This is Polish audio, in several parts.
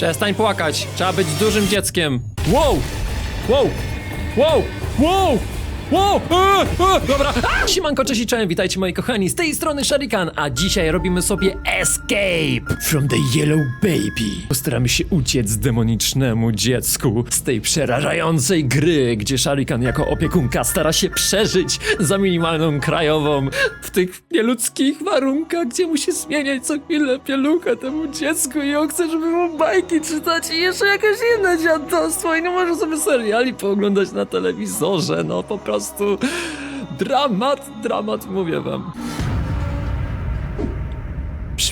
Przestań płakać. Trzeba być dużym dzieckiem. Wow! Wow! Wow! Wow! Wow! E, e, dobra! Siemanko, cześć i cześć, witajcie moi kochani, z tej strony Sharikan, a dzisiaj robimy sobie Escape from the Yellow Baby. Postaramy się uciec demonicznemu dziecku z tej przerażającej gry, gdzie Sharikan jako opiekunka stara się przeżyć za minimalną krajową w tych nieludzkich warunkach, gdzie musi zmieniać co chwilę pieluchę temu dziecku i on chce, żeby mu bajki czytać i jeszcze jakieś inne dziadostwo i nie może sobie seriali pooglądać na telewizorze, no po prostu dramat, dramat, mówię wam.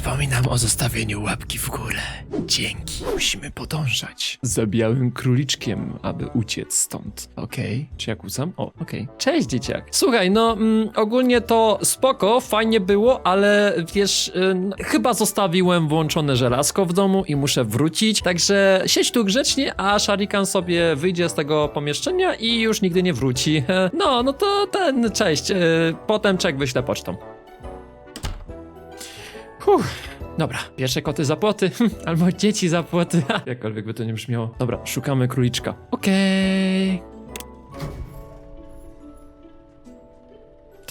Przypominam o zostawieniu łapki w górę. Dzięki. Musimy podążać za białym króliczkiem, aby uciec stąd. Okej? Czy ja kłócam? O, okej. Cześć, dzieciak. Słuchaj, no mm, ogólnie to spoko, fajnie było, ale wiesz, ym, chyba zostawiłem włączone żelazko w domu i muszę wrócić, także siedź tu grzecznie, a Sharikan sobie wyjdzie z tego pomieszczenia i już nigdy nie wróci. No, no to ten, cześć. Yy, potem czek wyślę pocztą. Uff, dobra, pierwsze koty za płoty, albo dzieci za płoty, jakkolwiek by to nie brzmiało. Dobra, szukamy króliczka. Okej. To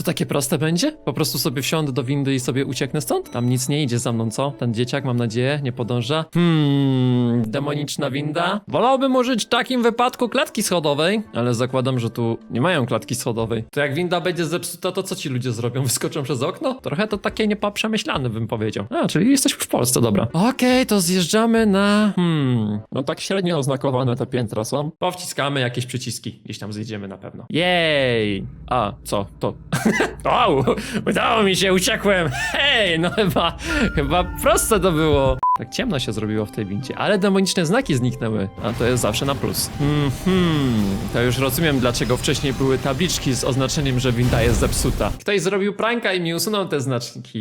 takie proste będzie? Po prostu sobie wsiądę do windy i sobie ucieknę stąd? Tam nic nie idzie za mną, co? Ten dzieciak, mam nadzieję, nie podąża. Hmm, demoniczna winda? Wolałbym użyć w takim wypadku klatki schodowej, ale zakładam, że tu nie mają klatki schodowej. To jak winda będzie zepsuta, to co ci ludzie zrobią? Wyskoczą przez okno? Trochę to takie niepoprzemyślane, bym powiedział. A, czyli jesteśmy w Polsce, dobra. Okej, to zjeżdżamy na... Hmm... No tak średnio oznakowane te piętra są. Powciskamy jakieś przyciski. Gdzieś tam zjedziemy na pewno. Jej! A, co? To. Wow! Udało mi się, uciekłem! Hej! No chyba. Chyba proste to było. Tak ciemno się zrobiło w tej windzie, ale demoniczne znaki zniknęły, a to jest zawsze na plus. Mhm, to już rozumiem, dlaczego wcześniej były tabliczki z oznaczeniem, że winda jest zepsuta. Ktoś zrobił pranka i mi usunął te znaczniki.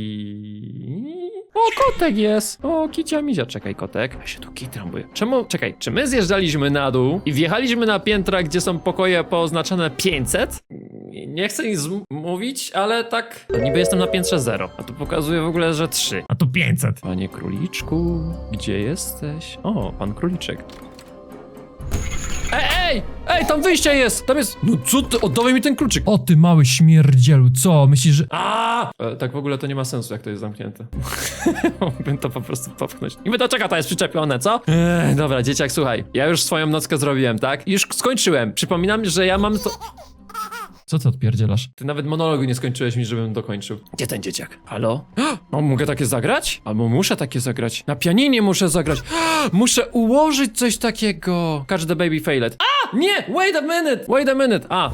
O, kotek jest! O, kicia mizia. Czekaj, kotek. Ja się tu bo... Czemu? Czekaj, czy my zjeżdżaliśmy na dół i wjechaliśmy na piętra, gdzie są pokoje pooznaczone 500? Nie chcę nic mówić, ale tak... To niby jestem na piętrze 0, a tu pokazuje w ogóle, że 3. A tu 500. Panie króliczku, gdzie jesteś? O, pan króliczek. Ej, ej! Tam wyjście jest! Tam jest... No co ty? Oddawaj mi ten kluczyk! O ty mały śmierdzielu, co? Myślisz, że... A! E, tak w ogóle to nie ma sensu, jak to jest zamknięte. Mógłbym to po prostu popchnąć. Niby do czego to jest przyczepione, co? Eee, dobra, dzieciak, słuchaj. Ja już swoją nockę zrobiłem, tak? Już skończyłem. Przypominam, że ja mam to... Co ty odpierdzielasz? Ty nawet monologu nie skończyłeś mi, żebym dokończył. Gdzie ten dzieciak? Halo? O, mogę takie zagrać? Albo muszę takie zagrać. Na pianinie muszę zagrać. Muszę ułożyć coś takiego. The baby failed. A! Nie! Wait a minute! Wait a minute! A!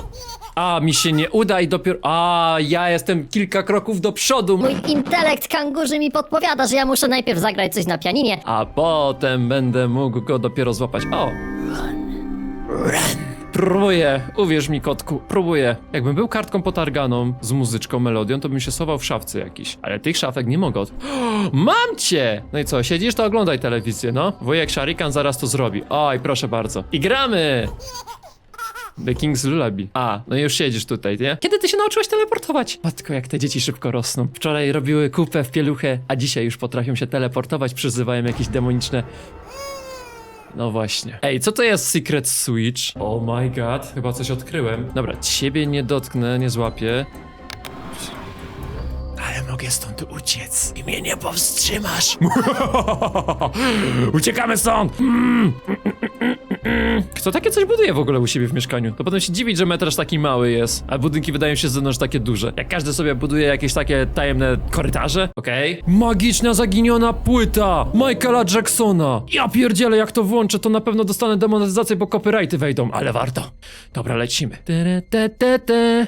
A, mi się nie uda i dopiero... A, ja jestem kilka kroków do przodu. Mój intelekt kangurzy mi podpowiada, że ja muszę najpierw zagrać coś na pianinie. A potem będę mógł go dopiero złapać. O! Próbuję, uwierz mi kotku, próbuję. Jakbym był kartką potarganą z muzyczką, melodią, to bym się schował w szafce jakiś. Ale tych szafek nie mogę. Od... Mam cię! No i co, siedzisz, to oglądaj telewizję, no. Wujek Sharikan zaraz to zrobi. Oj, proszę bardzo. I gramy! The King's Lullaby. A, no już siedzisz tutaj, nie? Kiedy ty się nauczyłeś teleportować? Matko, jak te dzieci szybko rosną. Wczoraj robiły kupę w pieluchę, a dzisiaj już potrafią się teleportować, przyzywają jakieś demoniczne... No właśnie. Ej, co to jest Secret Switch? Oh my god, chyba coś odkryłem. Dobra, ciebie nie dotknę, nie złapię. Ale mogę stąd uciec i mnie nie powstrzymasz. Uciekamy stąd! Mm. Kto takie coś buduje w ogóle u siebie w mieszkaniu? To potem się dziwić, że metraż taki mały jest, a budynki wydają się z zewnątrz takie duże. Jak każdy sobie buduje jakieś takie tajemne korytarze, okej? Magiczna zaginiona płyta Michaela Jacksona. Ja pierdzielę, jak to włączę, to na pewno dostanę demonetyzację, bo copyrighty wejdą, ale warto. Dobra, lecimy. Tere, te, te, te.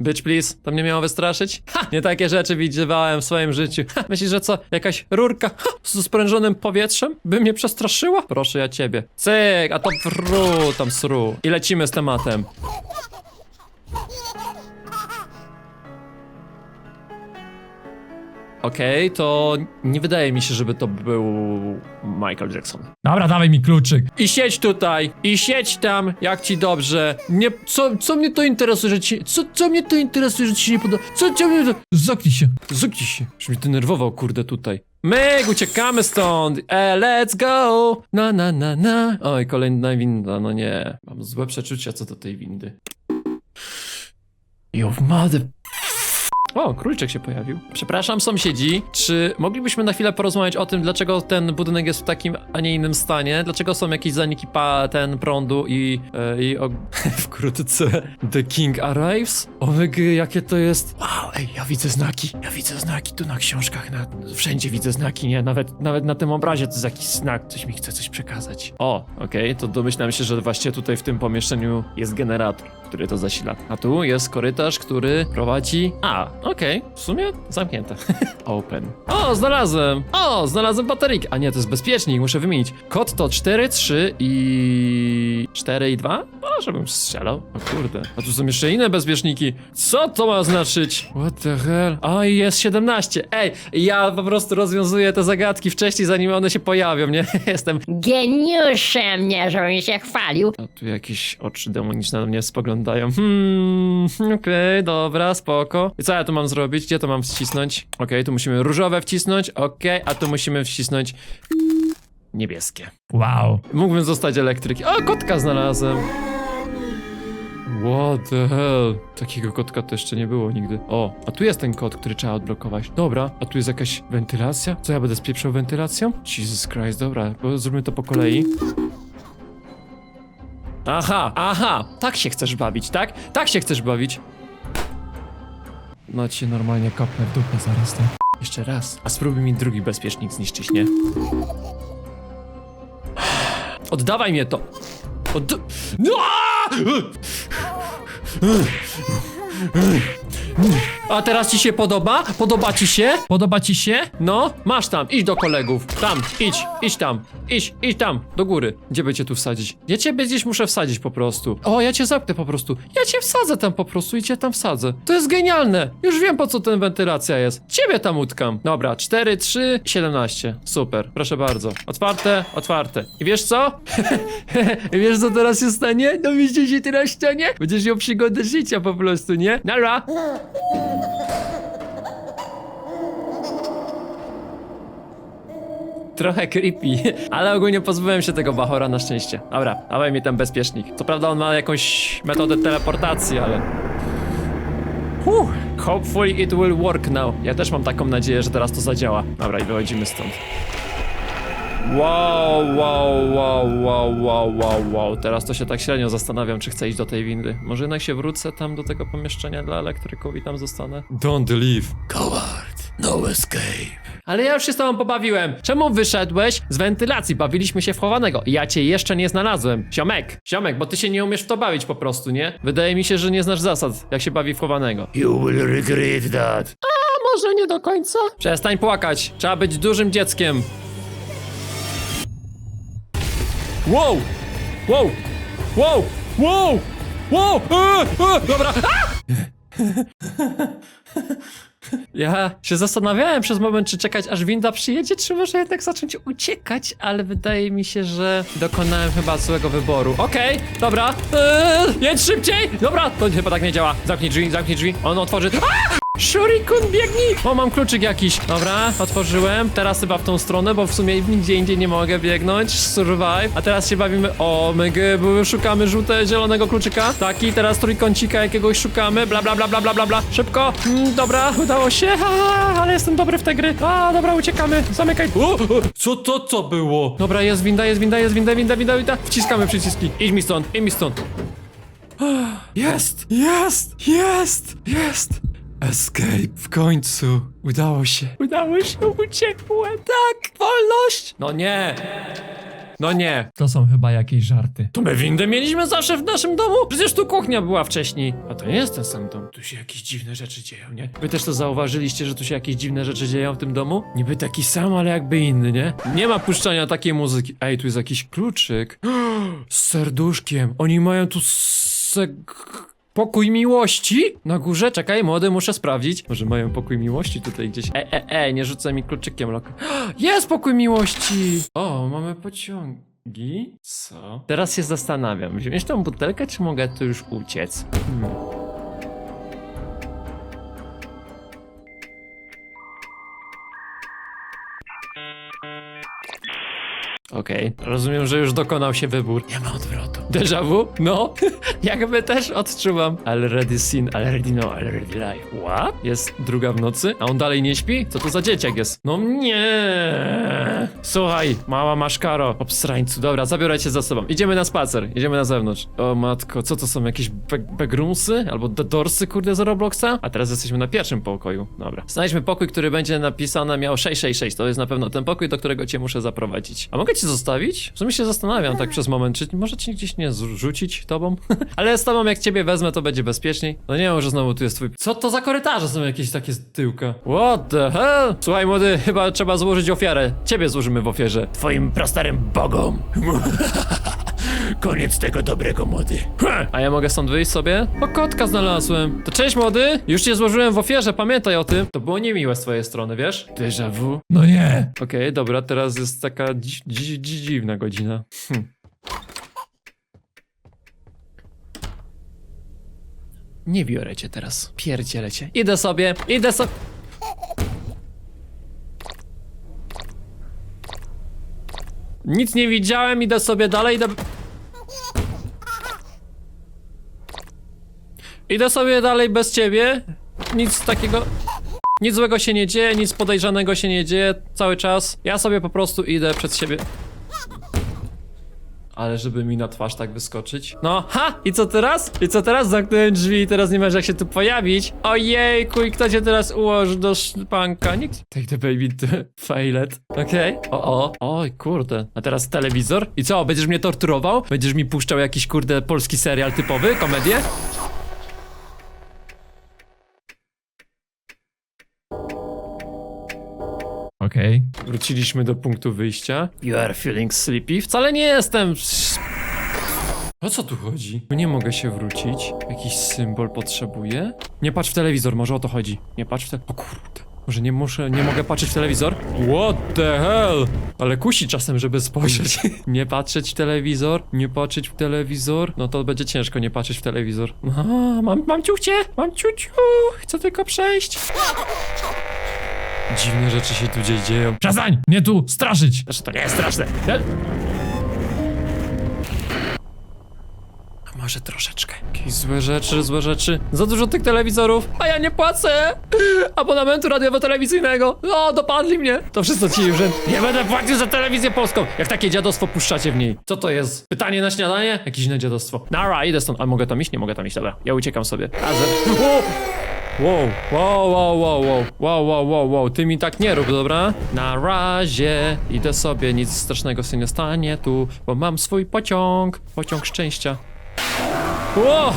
Bitch please, to mnie miało wystraszyć? Ha! Nie takie rzeczy widziałem w swoim życiu. Ha! Myślisz, że co? Jakaś rurka ha! z sprężonym powietrzem by mnie przestraszyła? Proszę ja ciebie. Cyk, a to fru, tam sru. I lecimy z tematem. Okej, to nie wydaje mi się, żeby to był Michael Jackson. Dobra, dawaj mi kluczyk. I siedź tutaj, i siedź tam, jak ci dobrze. Nie, co, co mnie to interesuje, że ci, co, co mnie to interesuje, że ci się nie podoba, co, co mnie to... Zoknij się. Zuknij się, już mnie denerwował, kurde, tutaj. Myk, uciekamy stąd! E, let's go! Na, na, na, na. Oj, kolejna winda, no nie. Mam złe przeczucia co do tej windy. You mother... O, króliczek się pojawił. Przepraszam, sąsiedzi, czy moglibyśmy na chwilę porozmawiać o tym, dlaczego ten budynek jest w takim, a nie innym stanie? Dlaczego są jakieś zaniki pa, ten prądu i, e, i wkrótce The King Arrives? Omega, jakie to jest... Wow, ej, ja widzę znaki, ja widzę znaki tu na książkach, na, wszędzie widzę znaki, nie? Nawet, nawet na tym obrazie to jest jakiś znak, coś mi chce coś przekazać. O, okej, to domyślam się, że właśnie tutaj w tym pomieszczeniu jest generator, który to zasila. A tu jest korytarz, który prowadzi... A, okej, w sumie zamknięte. Open. O, znalazłem! O, znalazłem bateryk. A nie, to jest bezpiecznik, muszę wymienić. Kod to 4, 3 i... 4 i 2? O, żebym strzelał. O kurde. A tu są jeszcze inne bezpieczniki. Co to ma znaczyć? What the hell? O, i jest 17. Ej, ja po prostu rozwiązuję te zagadki wcześniej, zanim one się pojawią, nie? Jestem... Geniuszem mnie, żebym się chwalił. A tu jakieś oczy demoniczne na mnie spoglądają. Hmm, okej, dobra, spoko. I co ja tu mam zrobić? Gdzie to mam wcisnąć? Okej, tu musimy różowe wcisnąć, okej, a tu musimy wcisnąć niebieskie. Wow. Mógłbym zostać elektrykiem. O, kotka znalazłem. What the hell? Takiego kotka to jeszcze nie było nigdy. O, a tu jest ten kod, który trzeba odblokować. Dobra, a tu jest jakaś wentylacja? Co ja będę spieprzał wentylacją? Jesus Christ, dobra, bo zróbmy to po kolei. Aha, aha, tak się chcesz bawić, tak? Tak się chcesz bawić. No ci normalnie kopnę w dupę zaraz to. Jeszcze raz. A spróbuj mi drugi bezpiecznik zniszczyć, nie? Oddawaj mnie to! Odd... No! A teraz ci się podoba? Podoba ci się? Podoba ci się? No, masz tam, idź do kolegów. Tam, idź, idź tam, idź, idź tam, do góry. Gdzie cię tu wsadzić? Ja ciebie gdzieś muszę wsadzić po prostu. O, ja cię zamknę po prostu. Ja cię wsadzę tam po prostu i cię tam wsadzę. To jest genialne. Już wiem po co ten wentylacja jest. Ciebie tam utkam. Dobra, 4, 3, 17. Super, proszę bardzo. Otwarte, otwarte. I wiesz co? I wiesz co teraz się stanie? No wiecie się teraz stanie? Będziesz miał przygodę życia po prostu, nie? Nara! Trochę creepy, ale ogólnie pozbyłem się tego bachora na szczęście. Dobra, dawaj mi ten bezpiecznik. Co prawda on ma jakąś metodę teleportacji, ale... Huh, hopefully it will work now. Ja też mam taką nadzieję, że teraz to zadziała. Dobra, i wychodzimy stąd. Wow, wow, wow, wow, wow, wow, wow. Teraz to się tak średnio zastanawiam, czy chcę iść do tej windy. Może jednak się wrócę tam do tego pomieszczenia dla elektryków i tam zostanę? Don't leave. Coward. No escape. Ale ja już się z tobą pobawiłem. Czemu wyszedłeś z wentylacji? Bawiliśmy się w chowanego. Ja cię jeszcze nie znalazłem. Ziomek, ziomek, bo ty się nie umiesz w to bawić po prostu, nie? Wydaje mi się, że nie znasz zasad, jak się bawi w chowanego. You will regret that. A może nie do końca? Przestań płakać. Trzeba być dużym dzieckiem. Wow! Wow! Wow! Wow! Wow! E, e, dobra! A! Ja się zastanawiałem przez moment, czy czekać aż winda przyjedzie, czy może jednak zacząć uciekać, ale wydaje mi się, że dokonałem chyba złego wyboru. Okej, dobra, eee, jedź szybciej! Dobra, to chyba tak nie działa. Zamknij drzwi, zamknij drzwi, on otworzy... A! Shurikun, biegnij! O, mam kluczyk jakiś. Dobra, otworzyłem. Teraz chyba w tą stronę, bo w sumie nigdzie indziej nie mogę biegnąć. Survive. A teraz się bawimy... O, my bo szukamy żółte, zielonego kluczyka. Taki, teraz trójkącika jakiegoś szukamy. Bla, bla, bla, bla, bla, bla, bla. Szybko. Mm, dobra, udało się. A, ale jestem dobry w te gry. A, dobra, uciekamy. Zamykaj. O, o, co to co było? Dobra, jest winda, jest winda, jest winda, winda, winda, winda. Wciskamy przyciski. Idź mi stąd, idź mi stąd. Jest! Jest! Jest! Jest! Escape! W końcu! Udało się! Udało się! Uciekłem! Tak! Wolność! No nie! No nie! To są chyba jakieś żarty. To my windę mieliśmy zawsze w naszym domu? Przecież tu kuchnia była wcześniej. A to nie jest ten sam dom. Tu się jakieś dziwne rzeczy dzieją, nie? Wy też to zauważyliście, że tu się jakieś dziwne rzeczy dzieją w tym domu? Niby taki sam, ale jakby inny, nie? Nie ma puszczania takiej muzyki. Ej, tu jest jakiś kluczyk. Z serduszkiem. Oni mają tu seg... Pokój miłości? Na górze? Czekaj, młody, muszę sprawdzić. Może mają pokój miłości tutaj gdzieś. E, e, e, nie rzucaj mi kluczykiem, lok. Jest pokój miłości! O, mamy pociągi. Co? Teraz się zastanawiam. Wziąć tą butelkę, czy mogę tu już uciec? Hmm. Okej, rozumiem, że już dokonał się wybór. Nie ma odwrotu. Déjà vu? No, jakby też odczuwam. Already seen, already know, already lie. What? Jest druga w nocy, a on dalej nie śpi? Co to za dzieciak jest? No nie. Słuchaj, mała maszkaro, obsrańcu. Dobra, zabiorę cię za sobą. Idziemy na spacer, idziemy na zewnątrz. O matko, co to są, jakieś be backroomsy? Albo dorsy, kurde, z Robloxa? A teraz jesteśmy na pierwszym pokoju. Dobra. Znajdźmy pokój, który będzie napisane miał 666. To jest na pewno ten pokój, do którego cię muszę zaprowadzić. A mogę zostawić? W sumie się zastanawiam tak przez moment, czy może cię gdzieś nie zrzucić tobą? Ale z tobą jak ciebie wezmę, to będzie bezpieczniej. No nie wiem, że znowu tu jest twój... Co to za korytarze są jakieś takie z tyłka? What the hell? Słuchaj młody, chyba trzeba złożyć ofiarę. Ciebie złożymy w ofierze. Twoim prastarym bogom. Koniec tego dobrego młody. Ha! A ja mogę stąd wyjść sobie? O, kotka znalazłem. To cześć młody, już cię złożyłem w ofierze, pamiętaj o tym. To było niemiłe z twojej strony, wiesz? Déjà vu. No nie. Okej, dobra, teraz jest taka dzi dzi dzi dziwna godzina. Hm. Nie biorę cię teraz. Pierdzielę cię. Idę sobie, idę sobie. Nic nie widziałem, idę sobie dalej, idę... Idę sobie dalej bez ciebie. Nic takiego... Nic złego się nie dzieje, nic podejrzanego się nie dzieje cały czas. Ja sobie po prostu idę przed siebie. Ale żeby mi na twarz tak wyskoczyć. No, ha! I co teraz? I co teraz? Zamknąłem drzwi i teraz nie masz jak się tu pojawić. Ojejku, i kto cię teraz ułoży do szpanka? Nikt. Take the baby to failet. Okej. O, o. Oj, kurde. A teraz telewizor? I co? Będziesz mnie torturował? Będziesz mi puszczał jakiś, kurde, polski serial typowy? Komedię? Okej. Wróciliśmy do punktu wyjścia. You are feeling sleepy? Wcale nie jestem. O co tu chodzi? Nie mogę się wrócić. Jakiś symbol potrzebuję? Nie patrz w telewizor, może o to chodzi. Nie patrz w te... O kurde. Może nie muszę, nie mogę patrzeć w telewizor? What the hell? Ale kusi czasem, żeby spojrzeć. nie patrzeć w telewizor, nie patrzeć w telewizor. No to będzie ciężko nie patrzeć w telewizor. A, mam, mam ciuchcie, mam ciuciu. Chcę tylko przejść. Dziwne rzeczy się tu gdzieś dzieją. Przestań! Nie tu! Straszyć! Znaczy to nie jest straszne. A może troszeczkę. Jakieś złe rzeczy, złe rzeczy. Za dużo tych telewizorów, a ja nie płacę abonamentu radiowo-telewizyjnego. O, dopadli mnie. To wszystko ci, że nie będę płacił za telewizję polską. Jak takie dziadostwo puszczacie w niej. Co to jest? Pytanie na śniadanie? Jakieś inne dziadostwo. Nara, idę stąd. A mogę tam iść? Nie mogę tam iść, dobra. Ja uciekam sobie. Razem. Wow, wow, wow, wow, wow, wow, wow, wow, wow, ty mi tak nie rób, dobra? Na razie idę sobie, nic strasznego się nie stanie tu, bo mam swój pociąg, pociąg szczęścia. Wow!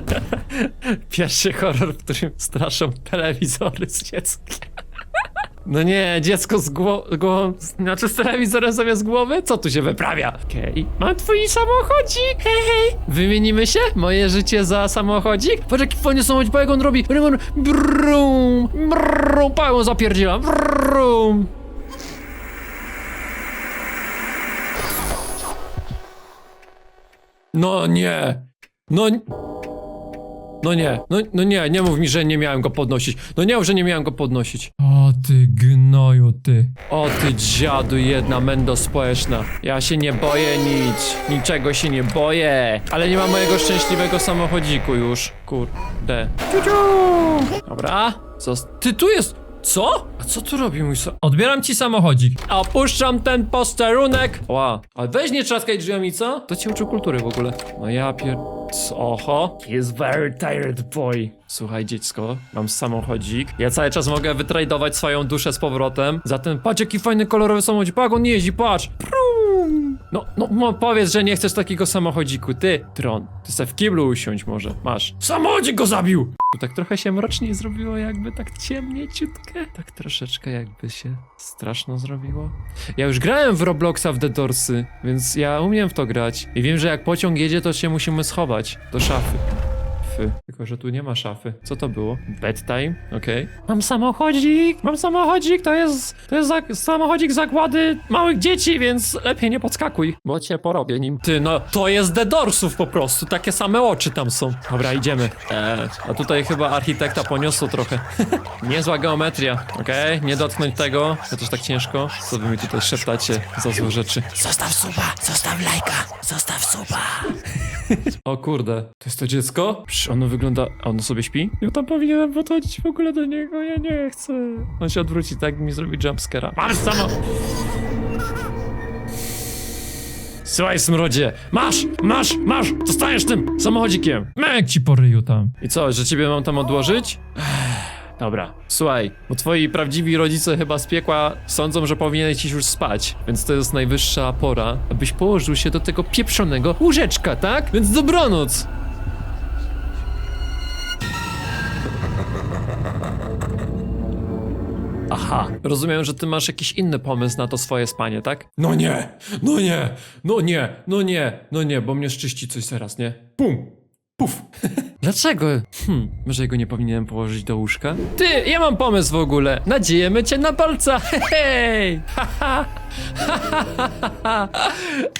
Pierwszy horror, w którym straszą telewizory z dzieckiem. No nie, dziecko z gło- głową, znaczy z telewizorem zamiast głowy? Co tu się wyprawia? Okej, mam twój samochodzik, hej, hej. Wymienimy się? Moje życie za samochodzik? Patrz jaki fajny pa jak on robi. Brum, brum, brum, pa jak on zapierdziela. Brum. No nie. No... n- No nie, no, no nie, nie mów mi, że nie miałem go podnosić. No nie mów, że nie miałem go podnosić. O ty gnoju, ty. O ty dziadu jedna mendo społeczna. Ja się nie boję nic. Niczego się nie boję. Ale nie ma mojego szczęśliwego samochodziku już. Kurde. Ciu-ciu. Dobra. Co? Ty tu jest... Co? A co tu robi mój so... Odbieram ci samochodzik. Opuszczam ten posterunek. Ła. Ale weź nie trzaskaj drzwiami, co? To ci uczył kultury w ogóle. No ja pier... Oho. He is very tired boy. Słuchaj dziecko, mam samochodzik. Ja cały czas mogę wytradować swoją duszę z powrotem. Zatem patrz jaki fajny kolorowy samochodzik. Patrz, on jeździ, patrz. Prum. No, no, no powiedz, że nie chcesz takiego samochodziku. Ty, Tron, ty se w kiblu usiądź może. Masz. Samochodzik go zabił! Tak trochę się mroczniej zrobiło, jakby tak ciemniej ciutkę. Tak troszeczkę jakby się straszno zrobiło. Ja już grałem w Robloxa w The Doorsy, więc ja umiem w to grać. I wiem, że jak pociąg jedzie, to się musimy schować do szafy. Szafy. Tylko, że tu nie ma szafy. Co to było? Bedtime? Okej. Mam samochodzik! Mam samochodzik! To jest... To jest za, samochodzik zakłady małych dzieci, więc lepiej nie podskakuj, bo cię porobię nim. Ty, no, to jest The Doorsów po prostu. Takie same oczy tam są. Dobra, idziemy. Eee, a tutaj chyba architekta poniosło trochę. Niezła geometria, okej? Nie dotknąć tego. To też tak ciężko. Co wy mi tutaj szeptacie za złe rzeczy? Zostaw suba, zostaw lajka, zostaw suba. O kurde, to jest to dziecko? Ono wygląda... A ono sobie śpi? Ja tam powinienem podchodzić w ogóle do niego, ja nie chcę. On się odwróci, tak mi zrobi jumpscare'a. Masz samo... Słuchaj, smrodzie! Masz! Masz! Masz! Dostajesz tym samochodzikiem! Mek ci po ryju tam. I co, że ciebie mam tam odłożyć? Dobra, słuchaj, bo twoi prawdziwi rodzice chyba z piekła sądzą, że powinieneś iść już spać, więc to jest najwyższa pora, abyś położył się do tego pieprzonego łóżeczka, tak? Więc dobranoc! Aha, rozumiem, że ty masz jakiś inny pomysł na to swoje spanie, tak? No nie, no nie, no nie, no nie, no nie, bo mnie szczyści coś zaraz, nie? Pum! Puf! Dlaczego? Hmm, może jego nie powinienem położyć do łóżka? Ty, ja mam pomysł w ogóle! Nadziejemy cię na palca! Hej! Ha, ha. Ha, ha, ha, ha.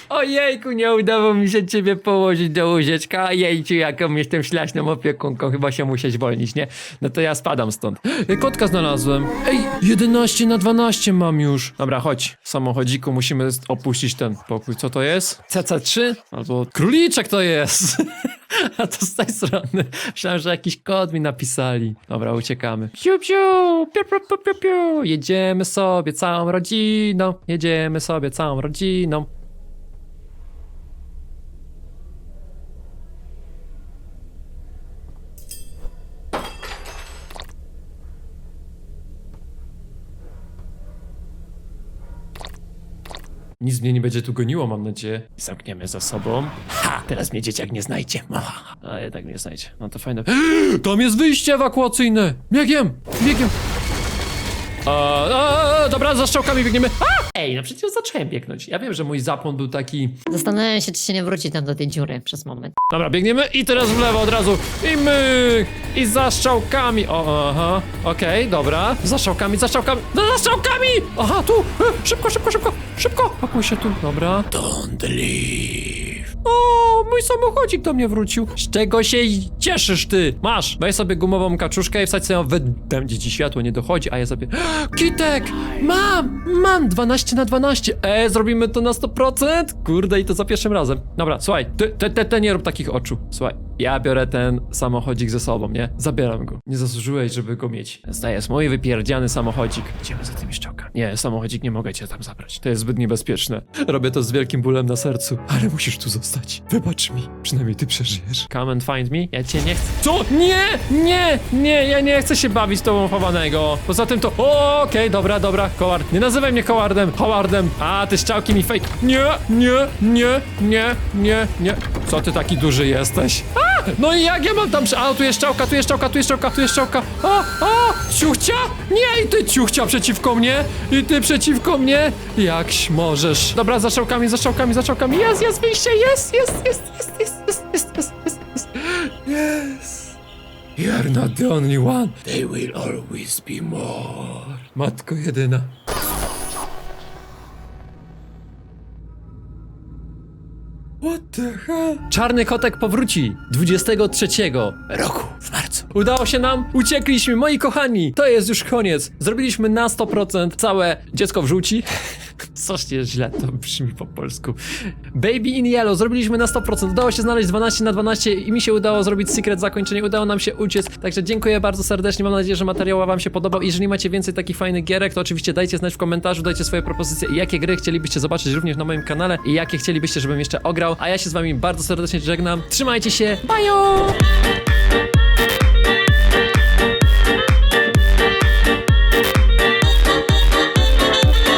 Ojejku, nie udało mi się ciebie położyć do łóżeczka. Jejciu, jaką jestem ślaśną opiekunką, chyba się muszę zwolnić, nie? No to ja spadam stąd. Kotka znalazłem. Ej, 11 na 12 mam już. Dobra, chodź. Samochodziku, musimy opuścić ten pokój. Co to jest? CC3? Albo króliczek to jest. A to z tej strony. Myślałem, że jakiś kod mi napisali. Dobra, uciekamy. Piu, piu, piu, piu, piu, piu, piu. Jedziemy sobie całą rodziną. Jedziemy sobie całą rodziną. Nic mnie nie będzie tu goniło, mam nadzieję. Zamkniemy za sobą. Ha, teraz mnie dzieciak nie znajdzie. A jednak nie znajdzie. No to fajne. Tam jest wyjście ewakuacyjne! Biegiem! Biegiem! A, a, a, dobra, za strzałkami biegniemy. A! Ej, no przecież zacząłem biegnąć. Ja wiem, że mój zapłon był taki. Zastanawiam się, czy się nie wróci tam do tej dziury przez moment. Dobra, biegniemy i teraz w lewo od razu. I myk! I za strzałkami. O, aha. Okej, dobra. Za strzałkami, za strzałkami. No, za strzałkami! Aha, tu! E, szybko, szybko, szybko! Szybko! Pakuj się tu. Dobra. Don't leave. O, mój samochodzik do mnie wrócił. Z czego się cieszysz ty? Masz, weź sobie gumową kaczuszkę i wsadź sobie ją w... Gdzie ci światło nie dochodzi, a ja sobie... Kitek! Mam! Mam! 12 na 12. E, zrobimy to na 100%? Kurde, i to za pierwszym razem. Dobra, słuchaj, ty, ty, ty, ty nie rób takich oczu. Słuchaj, ja biorę ten samochodzik ze sobą, nie? Zabieram go. Nie zasłużyłeś, żeby go mieć. To jest mój wypierdziany samochodzik. Idziemy za tymi szczałkami. Nie, samochodzik nie mogę cię tam zabrać. To jest zbyt niebezpieczne. Robię to z wielkim bólem na sercu. Ale musisz tu zostać. Wybacz mi. Przynajmniej ty przeżyjesz. Come and find me. Ja cię nie chcę. Co? Nie! Nie! Nie! Ja nie chcę się bawić z tobą chowanego. Poza tym to... O, okej, dobra, dobra. Koward. Nie nazywaj mnie Howardem. Howardem. A, ty szczałki mi fake. Nie, nie, nie, nie, nie, nie. Co ty taki duży jesteś? A! No i jak ja mam tam... A, tu jest szczałka, tu jest szczałka, tu jest szczałka, tu jest szczałka. O, o! Ciuchcia? Nie, i ty ciuchcia przeciwko mnie. I ty przeciwko mnie. Jakś możesz. Dobra, za szczałkami, za szczałkami, za szczałkami. Jest, jest wyjście, jest, jest, jest, jest, jest, jest, jest, jest, jest, jest. Yes. You're not the only one. They will always be more. Matko jedyna. What the hell? Czarny kotek powróci 23 Roku w marcu. Udało się nam, uciekliśmy, moi kochani. To jest już koniec. Zrobiliśmy na 100% całe dziecko wrzuci. Coś jest źle, to brzmi po polsku. Baby in Yellow, zrobiliśmy na 100%. Udało się znaleźć 12 na 12 i mi się udało zrobić secret zakończenie. Udało nam się uciec. Także dziękuję bardzo serdecznie. Mam nadzieję, że materiał Wam się podobał. Jeżeli macie więcej takich fajnych gierek, to oczywiście dajcie znać w komentarzu, dajcie swoje propozycje i jakie gry chcielibyście zobaczyć również na moim kanale i jakie chcielibyście, żebym jeszcze ograł. A ja się z Wami bardzo serdecznie żegnam. Trzymajcie się. Bye!